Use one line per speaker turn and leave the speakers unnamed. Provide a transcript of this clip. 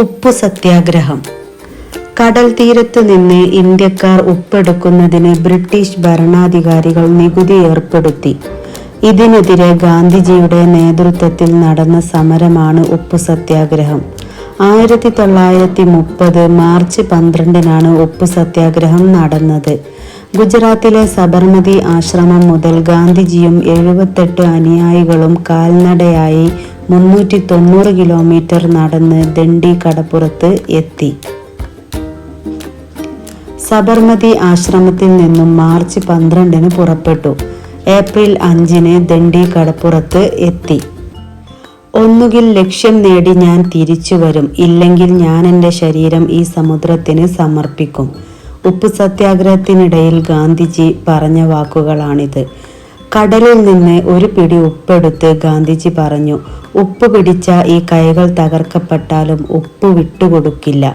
ഉപ്പു സത്യാഗ്രഹം. കടൽ തീരത്തു നിന്ന് ഇന്ത്യക്കാർ ഉപ്പെടുക്കുന്നതിന് ബ്രിട്ടീഷ് ഭരണാധികാരികൾ നികുതി ഏർപ്പെടുത്തി. ഇതിനെതിരെ ഗാന്ധിജിയുടെ നേതൃത്വത്തിൽ നടന്ന സമരമാണ് ഉപ്പ് സത്യാഗ്രഹം. ആയിരത്തി തൊള്ളായിരത്തി മുപ്പത് മാർച്ച് പന്ത്രണ്ടിനാണ് ഉപ്പ് സത്യാഗ്രഹം നടന്നത്. ഗുജറാത്തിലെ സബർമതി ആശ്രമം മുതൽ ഗാന്ധിജിയും എഴുപത്തെട്ട് അനുയായികളും കാൽനടയായി മുന്നൂറ്റി തൊണ്ണൂറ് കിലോമീറ്റർ നടന്ന് ദണ്ഡി കടപ്പുറത്ത് എത്തി. സബർമതി ആശ്രമത്തിൽ നിന്നും മാർച്ച് പന്ത്രണ്ടിന് പുറപ്പെട്ടു. ഏപ്രിൽ അഞ്ചിന് ദണ്ഡി കടപ്പുറത്ത് എത്തി. ഒന്നുകിൽ ലക്ഷ്യം നേടി ഞാൻ തിരിച്ചു വരും ഇല്ലെങ്കിൽ ഞാൻ എന്റെ ശരീരം ഈ സമുദ്രത്തിന് സമർപ്പിക്കും. ഉപ്പ് സത്യാഗ്രഹത്തിനിടയിൽ ഗാന്ധിജി പറഞ്ഞ വാക്കുകളാണിത്. കടലിൽ നിന്ന് ഒരു പിടി ഉപ്പെടുത്ത് ഗാന്ധിജി പറഞ്ഞു. ഉപ്പ് പിടിച്ച ഈ കൈകൾ തകർക്കപ്പെട്ടാലും ഉപ്പ് വിട്ടുകൊടുക്കില്ല.